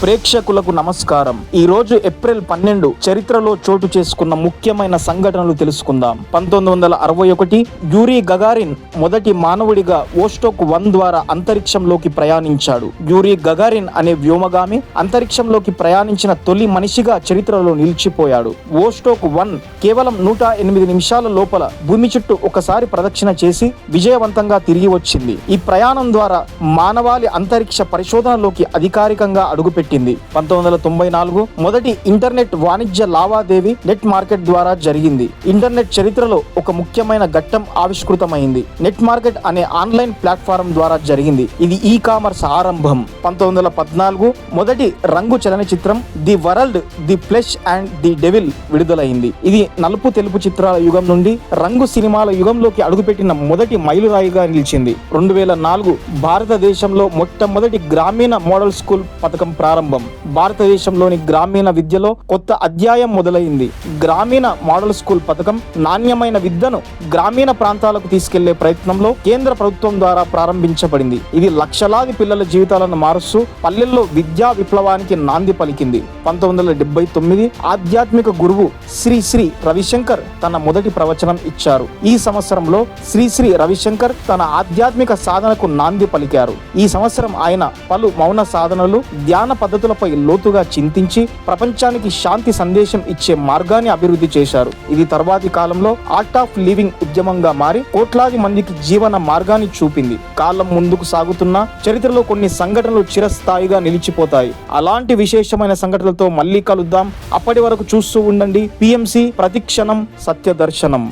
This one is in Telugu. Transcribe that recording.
ప్రేక్షకులకు నమస్కారం. ఈ రోజు ఏప్రిల్ పన్నెండు చరిత్రలో చోటు చేసుకున్న ముఖ్యమైన సంఘటనలు తెలుసుకుందాం. పంతొమ్మిది వందల అరవై ఒకటి యూరీ గగారిన్ మొదటి మానవుడిగా ఓస్టోక్ వన్ ద్వారా అంతరిక్షంలోకి ప్రయాణించాడు. యూరీ గగారిన్ అనే వ్యోమగామి అంతరిక్షంలోకి ప్రయాణించిన తొలి మనిషిగా చరిత్రలో నిలిచిపోయాడు. ఓస్టోక్ వన్ కేవలం నూట ఎనిమిది నిమిషాల లోపల భూమి చుట్టూ ఒకసారి ప్రదక్షిణ చేసి విజయవంతంగా తిరిగి వచ్చింది. ఈ ప్రయాణం ద్వారా మానవాళి అంతరిక్ష పరిశోధనలోకి అధికారికంగా అడుగుపెట్టింది పంతొమ్మిది వందల తొంభై నాలుగు మొదటి ఇంటర్నెట్ వాణిజ్య లావాదేవీ నెట్ మార్కెట్ ద్వారా జరిగింది. ఇంటర్నెట్ చరిత్రలో ఒక ముఖ్యమైన ఘట్టం ఆవిష్కృతమైంది. నెట్ మార్కెట్ అనే ఆన్లైన్ ప్లాట్ఫారం ద్వారా జరిగింది. ఇది ఈ కామర్స్ ఆరంభం. పంతొమ్మిది వందల పద్నాలుగు మొదటి రంగు చలనచిత్రం the world the flesh and the devil విడుదలైంది. ఇది నలుపు తెలుపు చిత్రాల యుగం నుండి రంగు సినిమాల యుగంలోకి అడుగుపెట్టిన మొదటి మైలురాయిగా నిలిచింది. రెండు వేల నాలుగు భారతదేశంలో మొట్టమొదటి గ్రామీణ మోడల్ స్కూల్ పథకం ప్రారంభం. భారతదేశంలోని గ్రామీణ విద్యలో కొత్త అధ్యాయం మొదలైంది. గ్రామీణ మోడల్ స్కూల్ పథకం నాణ్యమైన విద్యను గ్రామీణ ప్రాంతాలకు తీసుకెళ్ళే ప్రయత్నంలో కేంద్ర ప్రభుత్వం ద్వారా ప్రారంభించబడింది. ఇది లక్షలాది పిల్లల జీవితాలను మారుస్తూ పల్లెల్లో విద్యా విప్లవానికి నాంది పలికింది. పంతొమ్మిది వందల డెబ్బై తొమ్మిది ఆధ్యాత్మిక గురువు శ్రీ శ్రీ రవిశంకర్ తన మొదటి ప్రవచనం ఇచ్చారు. ఈ సంవత్సరంలో శ్రీ శ్రీ రవిశంకర్ తన ఆధ్యాత్మిక సాధనకు నాంది పలికారు. ఈ సంవత్సరం ఆయన పలు మౌన సాధనలు ధ్యాన పద్ధతులపై లోతుగా చింతించి ప్రపంచానికి శాంతి సందేశం ఇచ్చే మార్గాన్ని అభివృద్ధి చేశారు. ఇది తర్వాతి కాలంలో ఆర్ట్ ఆఫ్ లివింగ్ ఉద్యమంగా మారి కోట్లాది మందికి జీవన మార్గాన్ని చూపింది. కాలం ముందుకు సాగుతున్న చరిత్రలో కొన్ని సంఘటనలు చిరస్థాయిగా నిలిచిపోతాయి. అలాంటి విశేషమైన సంఘటనలతో మళ్ళీ కలుద్దాం. అప్పటి వరకు చూస్తూ ఉండండి. పిఎంసి ప్రతిక్షణం సత్యదర్శనం.